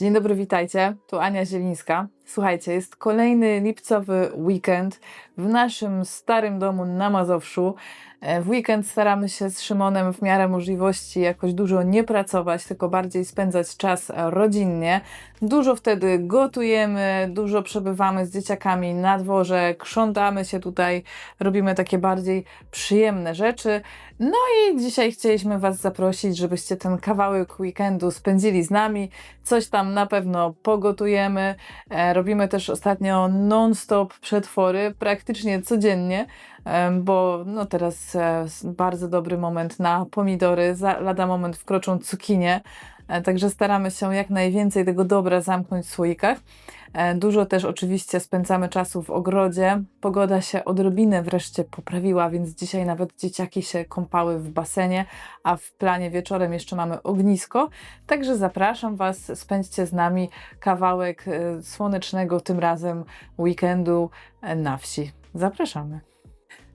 Dzień dobry, witajcie. Tu Ania Zielińska. Słuchajcie, jest kolejny lipcowy weekend w naszym starym domu na Mazowszu. E, W weekend staramy się z Szymonem w miarę możliwości jakoś dużo nie pracować, tylko bardziej spędzać czas rodzinnie. Dużo wtedy gotujemy, dużo przebywamy z dzieciakami na dworze, krzątamy się tutaj, robimy takie bardziej przyjemne rzeczy. No i dzisiaj chcieliśmy Was zaprosić, żebyście ten kawałek weekendu spędzili z nami. Coś tam na pewno pogotujemy. E, robimy też ostatnio non-stop przetwory, praktycznie codziennie, bo no teraz e, bardzo dobry moment na pomidory. Za lada moment wkroczą cukinie. E, Także staramy się jak najwięcej tego dobra zamknąć w słoikach. E, Dużo też oczywiście spędzamy czasu w ogrodzie. Pogoda się odrobinę wreszcie poprawiła, więc dzisiaj nawet dzieciaki się kąpały w basenie, a w planie wieczorem jeszcze mamy ognisko. Także zapraszam Was, spędźcie z nami kawałek e, słonecznego tym razem weekendu na wsi. Zapraszamy.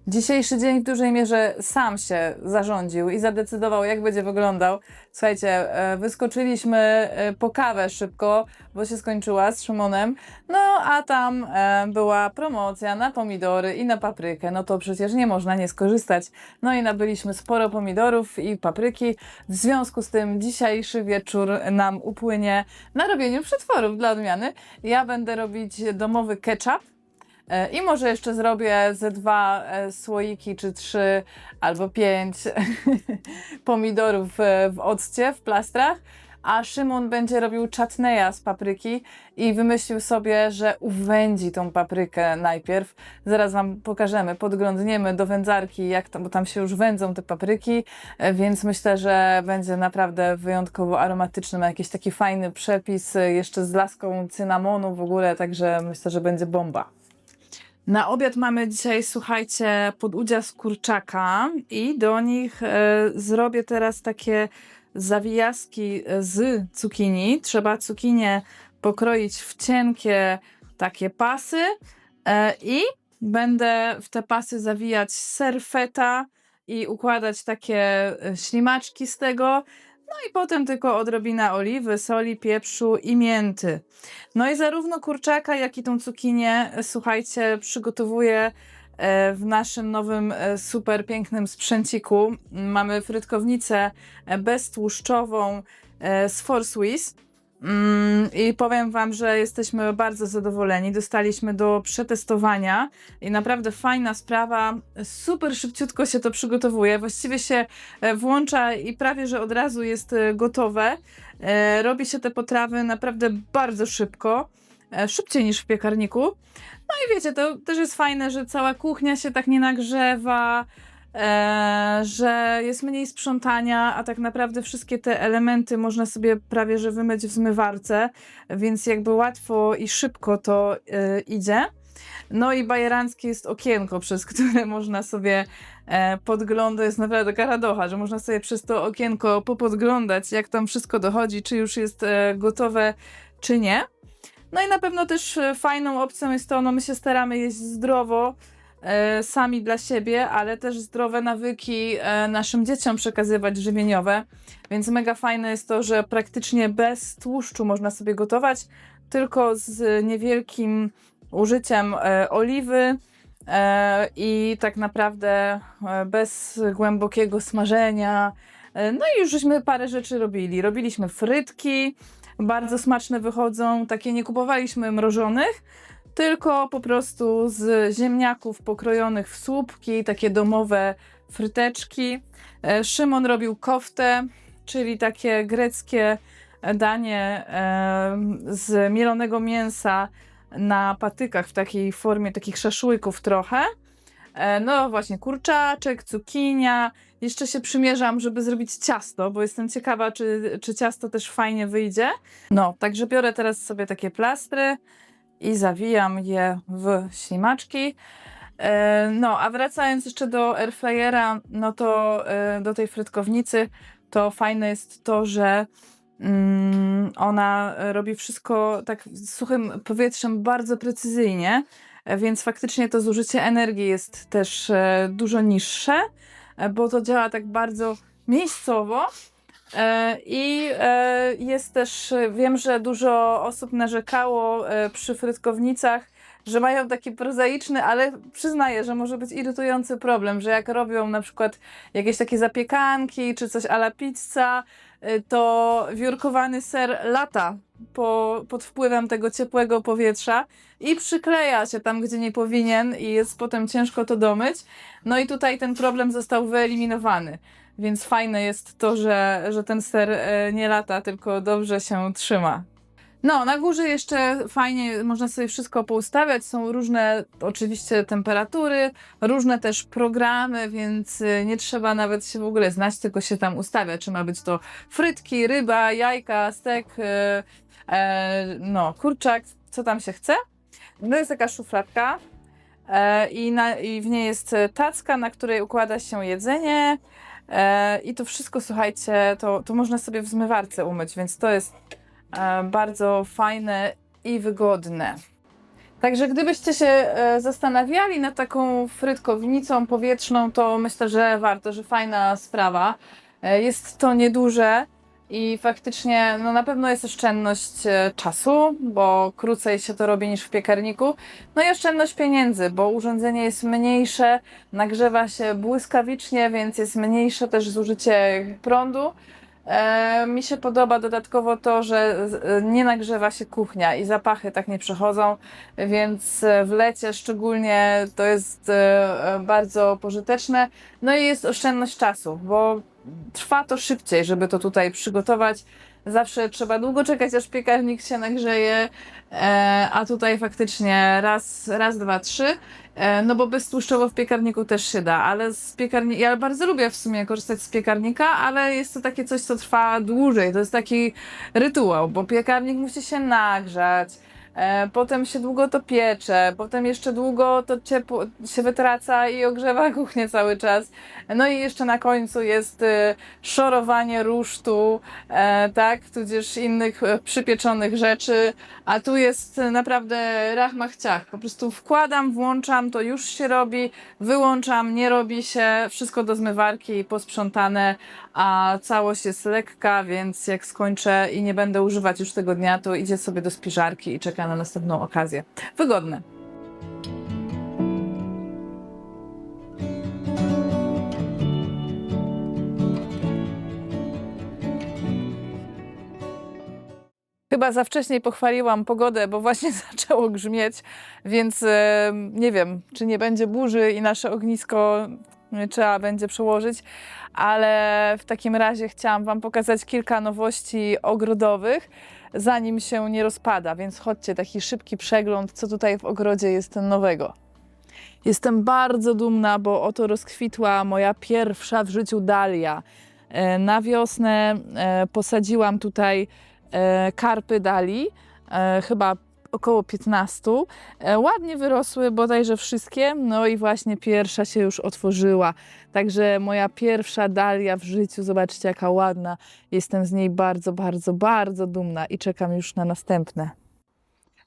Dzisiejszy dzień w dużej mierze sam się zarządził i zadecydował, jak będzie wyglądał. Słuchajcie, e, wyskoczyliśmy e, po kawę szybko, bo się skończyła z Szymonem. No, a tam e, była promocja na pomidory i na paprykę. No to przecież nie można nie skorzystać. No i nabyliśmy sporo pomidorów i papryki. W związku z tym dzisiejszy wieczór nam upłynie na robieniu przetworów dla odmiany. Ja będę robić domowy ketchup. E, I może jeszcze zrobię ze dwa e, słoiki, czy trzy, albo pięć pomidorów w occie, w plastrach. A Szymon będzie robił czatneja z papryki i wymyślił sobie, że uwędzi tą paprykę najpierw. Zaraz Wam pokażemy, podglądniemy do wędzarki, jak tam, bo tam się już wędzą te papryki, e, więc myślę, że będzie naprawdę wyjątkowo aromatyczny. Ma jakiś taki fajny przepis, jeszcze z laską cynamonu w ogóle, także myślę, że będzie bomba. Na obiad mamy dzisiaj, słuchajcie, podudzia z kurczaka i do nich e, zrobię teraz takie zawijaski z cukinii. Trzeba cukinię pokroić w cienkie takie pasy e, i będę w te pasy zawijać serfeta i układać takie e, ślimaczki z tego. No i potem tylko odrobina oliwy, soli, pieprzu i mięty. No i zarówno kurczaka, jak i tą cukinię, e, słuchajcie, przygotowuję e, w naszym nowym e, super pięknym sprzęciku. Mamy frytkownicę beztłuszczową z For Swiss. Mm, I powiem Wam, że jesteśmy bardzo zadowoleni. Dostaliśmy do przetestowania i naprawdę fajna sprawa. Super szybciutko się to przygotowuje. Właściwie się e, włącza i prawie że od razu jest e, gotowe. E, Robi się te potrawy naprawdę bardzo szybko, e, szybciej niż w piekarniku. No i wiecie, to też jest fajne, że cała kuchnia się tak nie nagrzewa, e, że jest mniej sprzątania, a tak naprawdę wszystkie te elementy można sobie prawie że wymyć w zmywarce, więc jakby łatwo i szybko to e, idzie. No i bajeranckie jest okienko, przez które można sobie e, podglądać, jest naprawdę taka radocha, że można sobie przez to okienko popodglądać, jak tam wszystko dochodzi, czy już jest e, gotowe, czy nie. No i na pewno też e, fajną opcją jest to, no my się staramy jeść zdrowo, sami dla siebie, ale też zdrowe nawyki e, naszym dzieciom przekazywać żywieniowe. Więc mega fajne jest to, że praktycznie bez tłuszczu można sobie gotować, tylko z niewielkim użyciem e, oliwy e, i tak naprawdę e, bez głębokiego smażenia. E, no i już żeśmy parę rzeczy robili. Robiliśmy frytki, bardzo smaczne wychodzą. Takie nie kupowaliśmy mrożonych, tylko po prostu z ziemniaków pokrojonych w słupki, takie domowe fryteczki. E, Szymon robił koftę, czyli takie greckie danie e, z mielonego mięsa na patykach w takiej formie takich szaszłyków trochę. E, No właśnie, kurczaczek, cukinia. Jeszcze się przymierzam, żeby zrobić ciasto, bo jestem ciekawa, czy, czy ciasto też fajnie wyjdzie. No, także biorę teraz sobie takie plastry i zawijam je w ślimaczki. E, No, a wracając jeszcze do airfryera, no to e, do tej frytkownicy, to fajne jest to, że mm, ona robi wszystko tak suchym powietrzem bardzo precyzyjnie, więc faktycznie to zużycie energii jest też e, dużo niższe, bo to działa tak bardzo miejscowo, I e, jest też, e, wiem, że dużo osób narzekało e, przy frytkownicach, że mają taki prozaiczny, ale przyznaję, że może być irytujący problem, że jak robią na przykład jakieś takie zapiekanki czy coś ala pizza, e, to wiórkowany ser lata po, pod wpływem tego ciepłego powietrza i przykleja się tam, gdzie nie powinien i jest potem ciężko to domyć. No i tutaj ten problem został wyeliminowany. Więc fajne jest to, że, że ten ser e, nie lata, tylko dobrze się trzyma. No, na górze jeszcze fajnie można sobie wszystko poustawiać. Są różne oczywiście temperatury, różne też programy, więc e, nie trzeba nawet się w ogóle znać, tylko się tam ustawia. Czy ma być to frytki, ryba, jajka, stek, e, no, kurczak, co tam się chce. No jest taka szufladka i, na, i w niej jest tacka, na której układa się jedzenie. E, I to wszystko, słuchajcie, to, to można sobie w zmywarce umyć, więc to jest e, bardzo fajne i wygodne. Także gdybyście się e, zastanawiali nad taką frytkownicą powietrzną, to myślę, że warto, że fajna sprawa. Jest to nieduże i faktycznie no na pewno jest oszczędność e, czasu, bo krócej się to robi niż w piekarniku. No i oszczędność pieniędzy, bo urządzenie jest mniejsze, nagrzewa się błyskawicznie, więc jest mniejsze też zużycie prądu. E, mi się podoba dodatkowo to, że e, nie nagrzewa się kuchnia i zapachy tak nie przechodzą, więc e, w lecie szczególnie to jest bardzo pożyteczne. No i jest oszczędność czasu, bo trwa to szybciej, żeby to tutaj przygotować. Zawsze trzeba długo czekać, aż piekarnik się nagrzeje, e, a tutaj faktycznie raz, raz, dwa, trzy. E, No bo beztłuszczowo w piekarniku też się da, ale z piekarni... ja bardzo lubię w sumie korzystać z piekarnika, ale jest to takie coś, co trwa dłużej. To jest taki rytuał, bo piekarnik musi się nagrzać, potem się długo to piecze, potem jeszcze długo to ciepło się wytraca i ogrzewa kuchnię cały czas. No i jeszcze na końcu jest e, szorowanie rusztu, e, tak, tudzież innych e, przypieczonych rzeczy, a tu jest e, naprawdę rachmach ciach. Po prostu wkładam, włączam, to już się robi, wyłączam, nie robi się, wszystko do zmywarki posprzątane, a całość jest lekka, więc jak skończę i nie będę używać już tego dnia, to idzie sobie do spiżarki i na następną okazję. Wygodne. Chyba za wcześnie pochwaliłam pogodę, bo właśnie zaczęło grzmieć, więc e, nie wiem, czy nie będzie burzy i nasze ognisko nie trzeba będzie przełożyć, ale w takim razie chciałam Wam pokazać kilka nowości ogrodowych, zanim się nie rozpada, więc chodźcie, taki szybki przegląd, co tutaj w ogrodzie jest nowego. Jestem bardzo dumna, bo oto rozkwitła moja pierwsza w życiu dalia. E, Na wiosnę e, posadziłam tutaj e, karpy dali, chyba około 15. E, Ładnie wyrosły bodajże wszystkie, no i właśnie pierwsza się już otworzyła. Także moja pierwsza dalia w życiu, zobaczcie jaka ładna. Jestem z niej bardzo, bardzo, bardzo dumna i czekam już na następne.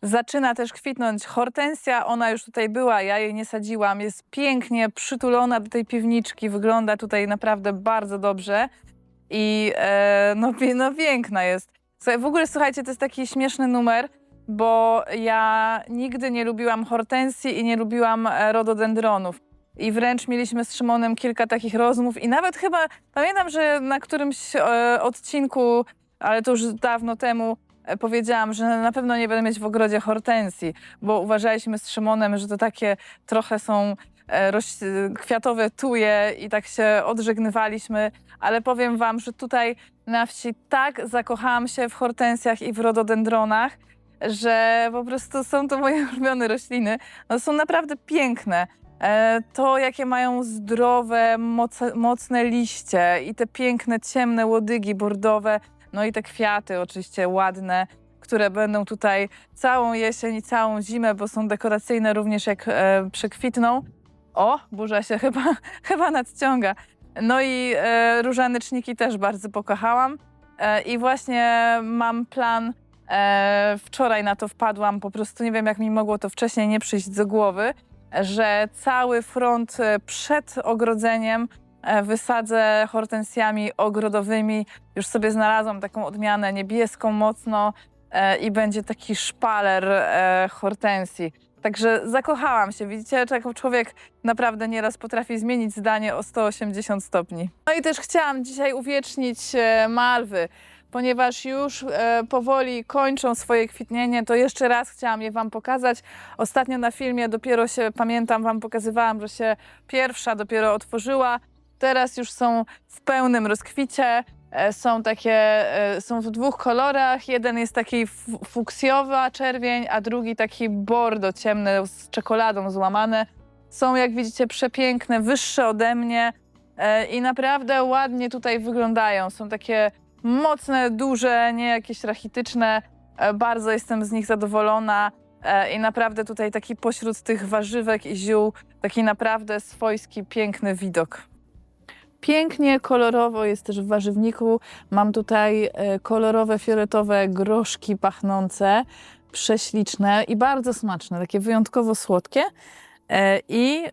Zaczyna też kwitnąć hortensja, ona już tutaj była, ja jej nie sadziłam. Jest pięknie przytulona do tej piwniczki, wygląda tutaj naprawdę bardzo dobrze i e, no, no piękna jest. Słuchaj, w ogóle słuchajcie, to jest taki śmieszny numer, bo ja nigdy nie lubiłam hortensji i nie lubiłam e, rododendronów. I wręcz mieliśmy z Szymonem kilka takich rozmów i nawet chyba pamiętam, że na którymś e, odcinku, ale to już dawno temu, e, powiedziałam, że na pewno nie będę mieć w ogrodzie hortensji, bo uważaliśmy z Szymonem, że to takie trochę są e, roś- kwiatowe tuje i tak się odżegnywaliśmy, ale powiem wam, że tutaj na wsi tak zakochałam się w hortensjach i w rododendronach, że po prostu są to moje ulubione rośliny. No, są naprawdę piękne. E, To, jakie mają zdrowe, mocne liście i te piękne, ciemne łodygi bordowe, no i te kwiaty oczywiście ładne, które będą tutaj całą jesień i całą zimę, bo są dekoracyjne również jak e, przekwitną. O, burza się chyba, chyba nadciąga. No i e, różaneczniki też bardzo pokochałam. E, I właśnie mam plan, e, wczoraj na to wpadłam, po prostu nie wiem, jak mi mogło to wcześniej nie przyjść do głowy, że cały front e, przed ogrodzeniem e, wysadzę hortensjami ogrodowymi. Już sobie znalazłam taką odmianę niebieską mocno e, i będzie taki szpaler e, hortensji. Także zakochałam się. Widzicie, jak człowiek naprawdę nieraz potrafi zmienić zdanie o 180 stopni. No i też chciałam dzisiaj uwiecznić e, malwy. Ponieważ już e, powoli kończą swoje kwitnienie, to jeszcze raz chciałam je Wam pokazać. Ostatnio na filmie dopiero się, pamiętam, Wam pokazywałam, że się pierwsza dopiero otworzyła. Teraz już są w pełnym rozkwicie. E, Są takie, e, są w dwóch kolorach. Jeden jest taki fu- fuksjowa czerwień, a drugi taki bordo ciemny z czekoladą złamane. Są, jak widzicie, przepiękne, wyższe ode mnie e, i naprawdę ładnie tutaj wyglądają. Są takie mocne, duże, nie jakieś rachityczne. E, Bardzo jestem z nich zadowolona e, i naprawdę tutaj taki pośród tych warzywek i ziół taki naprawdę swojski, piękny widok. Pięknie, kolorowo jest też w warzywniku. Mam tutaj e, kolorowe, fioletowe groszki pachnące, prześliczne i bardzo smaczne, takie wyjątkowo słodkie. I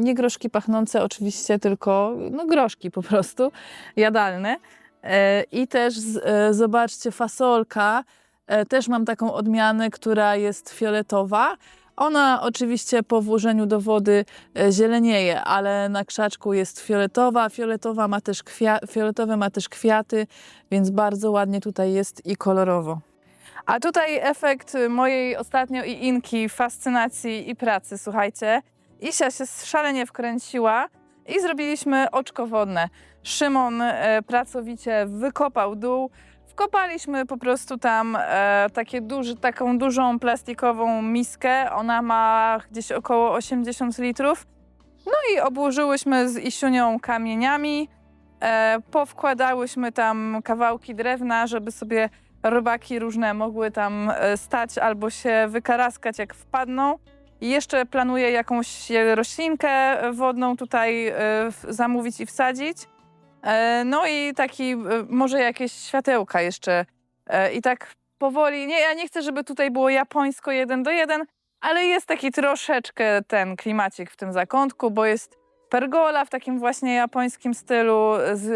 nie groszki pachnące oczywiście, tylko no, groszki po prostu, jadalne. E, I też e, zobaczcie, fasolka. E, Też mam taką odmianę, która jest fioletowa. Ona oczywiście po włożeniu do wody zielenieje, ale na krzaczku jest fioletowa. Fioletowa ma też fioletowe ma też kwiaty, więc bardzo ładnie tutaj jest i kolorowo. A tutaj efekt mojej ostatnio i inki fascynacji i pracy, słuchajcie. Isia się szalenie wkręciła i zrobiliśmy oczko wodne. Szymon e, pracowicie wykopał dół. Wkopaliśmy po prostu tam e, takie duży, taką dużą plastikową miskę. Ona ma gdzieś około 80 litrów. No i obłożyłyśmy z Isiunią kamieniami. E, powkładałyśmy tam kawałki drewna, żeby sobie robaki różne mogły tam stać albo się wykaraskać jak wpadną. I jeszcze planuję jakąś roślinkę wodną tutaj zamówić i wsadzić. E, No i taki, e, może jakieś światełka jeszcze. E, I tak powoli, nie, ja nie chcę, żeby tutaj było japońsko jeden do jeden, ale jest taki troszeczkę ten klimacik w tym zakątku, bo jest pergola w takim właśnie japońskim stylu z,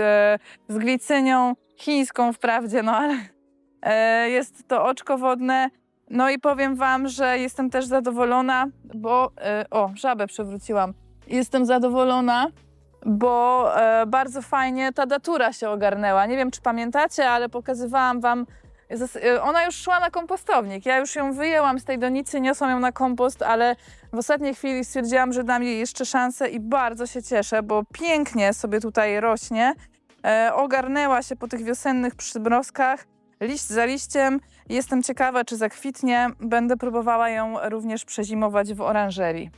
z glicynią, chińską wprawdzie, no ale jest to oczko wodne. No i powiem wam, że jestem też zadowolona, bo, o, żabę przewróciłam. Jestem zadowolona, bo e, bardzo fajnie ta datura się ogarnęła. Nie wiem, czy pamiętacie, ale pokazywałam wam. e, Ona już szła na kompostownik. Ja już ją wyjęłam z tej donicy, niosłam ją na kompost, ale w ostatniej chwili stwierdziłam, że dam jej jeszcze szansę i bardzo się cieszę, bo pięknie sobie tutaj rośnie. E, ogarnęła się po tych wiosennych przymrozkach, liść za liściem. Jestem ciekawa, czy zakwitnie. Będę próbowała ją również przezimować w oranżerii.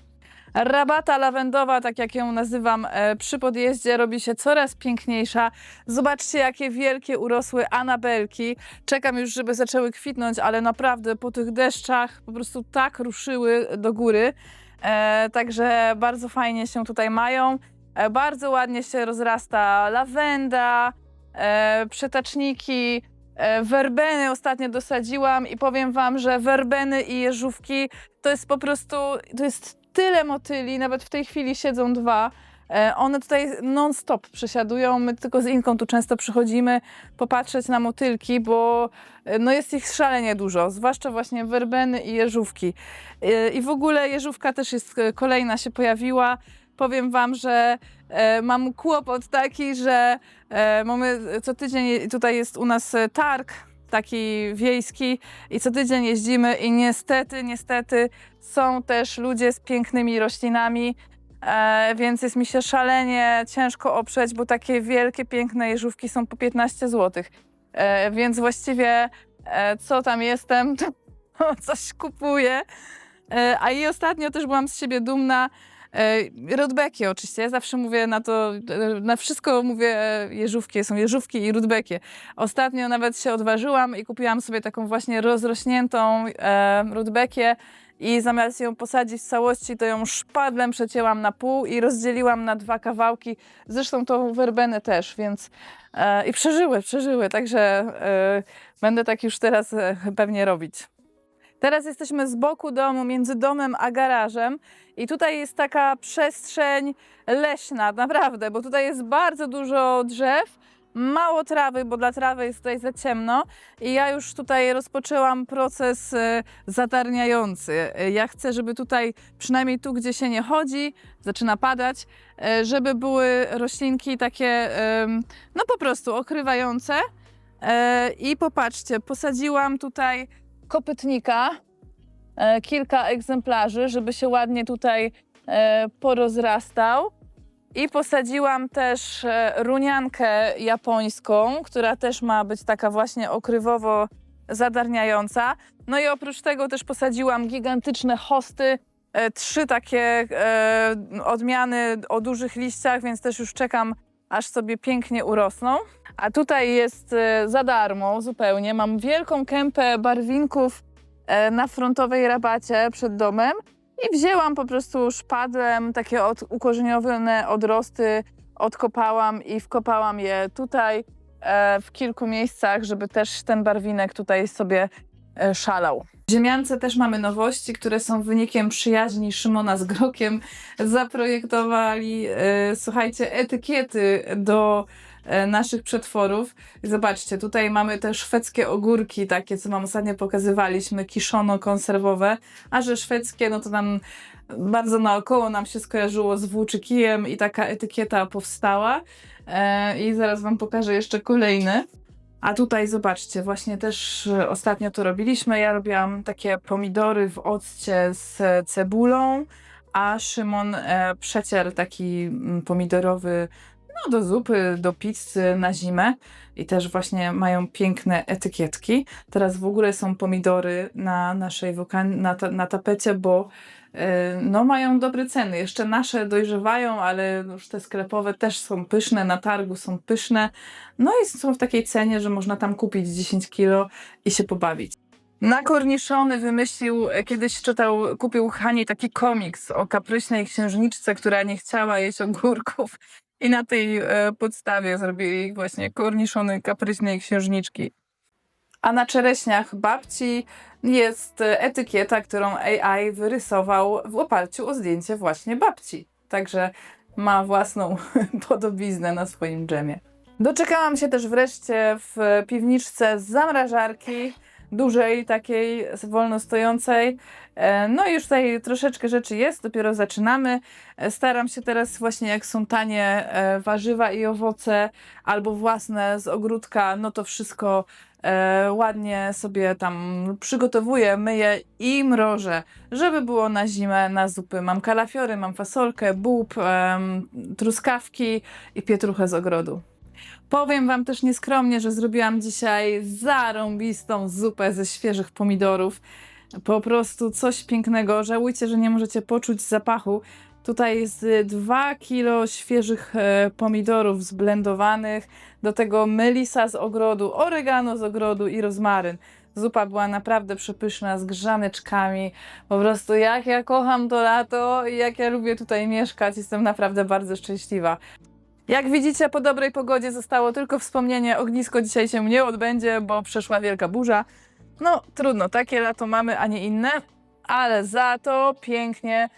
Rabata lawendowa, tak jak ją nazywam, e, przy podjeździe robi się coraz piękniejsza. Zobaczcie, jakie wielkie urosły anabelki. Czekam już, żeby zaczęły kwitnąć, ale naprawdę po tych deszczach po prostu tak ruszyły do góry. E, także bardzo fajnie się tutaj mają. E, bardzo ładnie się rozrasta lawenda, e, przetaczniki, e, werbeny ostatnio dosadziłam i powiem wam, że werbeny i jeżówki to jest po prostu, to jest tyle motyli, nawet w tej chwili siedzą dwa. E, One tutaj non-stop przesiadują. My tylko z Inką tu często przychodzimy popatrzeć na motylki, bo e, no jest ich szalenie dużo, zwłaszcza właśnie werbeny i jeżówki. E, I w ogóle jeżówka też jest kolejna się pojawiła. Powiem wam, że mam kłopot taki, że mamy co tydzień tutaj jest u nas targ taki wiejski i co tydzień jeździmy i niestety, niestety są też ludzie z pięknymi roślinami, e, więc jest mi się szalenie ciężko oprzeć, bo takie wielkie, piękne jeżówki są po 15 zł. E, więc właściwie e, co tam jestem, to coś kupuję. E, a i ostatnio też byłam z siebie dumna. E, Rudbekie oczywiście, ja zawsze mówię na to, e, na wszystko mówię e, jeżówki, są jeżówki i rudbekie. Ostatnio nawet się odważyłam i kupiłam sobie taką właśnie rozrośniętą rudbekię i zamiast ją posadzić w całości, to ją szpadlem przecięłam na pół i rozdzieliłam na dwa kawałki. Zresztą tą werbenę też, więc i przeżyły, przeżyły, także będę tak już teraz pewnie robić. Teraz jesteśmy z boku domu, między domem a garażem i tutaj jest taka przestrzeń leśna, naprawdę, bo tutaj jest bardzo dużo drzew, mało trawy, bo dla trawy jest tutaj za ciemno i ja już tutaj rozpoczęłam proces e, zatarniający. Ja chcę, żeby tutaj, przynajmniej tu, gdzie się nie chodzi, zaczyna padać, e, żeby były roślinki takie, no po prostu okrywające. E, I popatrzcie, posadziłam tutaj kopytnika, e, kilka egzemplarzy, żeby się ładnie tutaj e, porozrastał. I posadziłam też e, runiankę japońską, która też ma być taka właśnie okrywowo zadarniająca. No i oprócz tego też posadziłam gigantyczne hosty, trzy takie odmiany o dużych liściach, więc też już czekam, aż sobie pięknie urosną. A tutaj jest e, za darmo zupełnie. Mam wielką kępę barwinków e, na frontowej rabacie przed domem i wzięłam po prostu szpadlem takie od, odrosty, odkopałam i wkopałam je tutaj e, w kilku miejscach, żeby też ten barwinek tutaj sobie szalał. W Ziemiance też mamy nowości, które są wynikiem przyjaźni Szymona z Grokiem. Zaprojektowali, e, słuchajcie, etykiety do e, naszych przetworów. Zobaczcie, tutaj mamy te szwedzkie ogórki, takie co Wam ostatnio pokazywaliśmy, kiszono konserwowe, a że szwedzkie, no to nam bardzo naokoło nam się skojarzyło z włóczykijem i taka etykieta powstała. E, I zaraz Wam pokażę jeszcze kolejny. A tutaj zobaczcie, właśnie też e, ostatnio to robiliśmy. Ja robiłam takie pomidory w occie z cebulą, a Szymon e, przecier taki mm, pomidorowy no, do zupy, do pizzy na zimę. I też właśnie mają piękne etykietki. Teraz w ogóle są pomidory na naszej wokan- na, ta- na tapecie, bo no, mają dobre ceny. Jeszcze nasze dojrzewają, ale już te sklepowe też są pyszne, na targu są pyszne. No i są w takiej cenie, że można tam kupić 10 kilo i się pobawić. Nakorniszony wymyślił, e, kiedyś czytał, kupił Hani taki komiks o kapryśnej księżniczce, która nie chciała jeść ogórków i na tej e, podstawie zrobili właśnie korniszony kapryśnej księżniczki. A na czereśniach babci jest etykieta, którą AI wyrysował w oparciu o zdjęcie właśnie babci. Także ma własną podobiznę na swoim dżemie. Doczekałam się też wreszcie w piwniczce zamrażarki, dużej, takiej wolno stojącej. E, No i już tutaj troszeczkę rzeczy jest, dopiero zaczynamy. E, Staram się teraz właśnie jak są tanie e, warzywa i owoce albo własne z ogródka, no to wszystko e, ładnie sobie tam przygotowuję, myję i mrożę, żeby było na zimę, na zupy. Mam kalafiory, mam fasolkę, bób, em, truskawki i pietruchę z ogrodu. Powiem Wam też nieskromnie, że zrobiłam dzisiaj zarąbistą zupę ze świeżych pomidorów. Po prostu coś pięknego. Żałujcie, że nie możecie poczuć zapachu. Tutaj jest 2 kilo świeżych e, pomidorów zblendowanych, do tego melisa z ogrodu, oregano z ogrodu i rozmaryn. Zupa była naprawdę przepyszna, z grzaneczkami. Po prostu jak ja kocham to lato i jak ja lubię tutaj mieszkać, jestem naprawdę bardzo szczęśliwa. Jak widzicie, po dobrej pogodzie zostało tylko wspomnienie, ognisko dzisiaj się nie odbędzie, bo przeszła wielka burza. No trudno, takie lato mamy, a nie inne, ale za to pięknie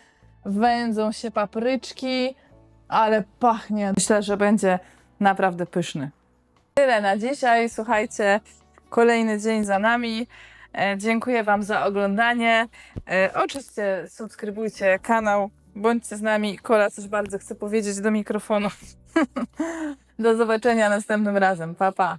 wędzą się papryczki, ale pachnie. Myślę, że będzie naprawdę pyszny. Tyle na dzisiaj, słuchajcie, kolejny dzień za nami. E, dziękuję Wam za oglądanie. E, oczywiście subskrybujcie kanał, bądźcie z nami. Kola coś bardzo chce powiedzieć do mikrofonu. Do zobaczenia następnym razem. Pa, pa.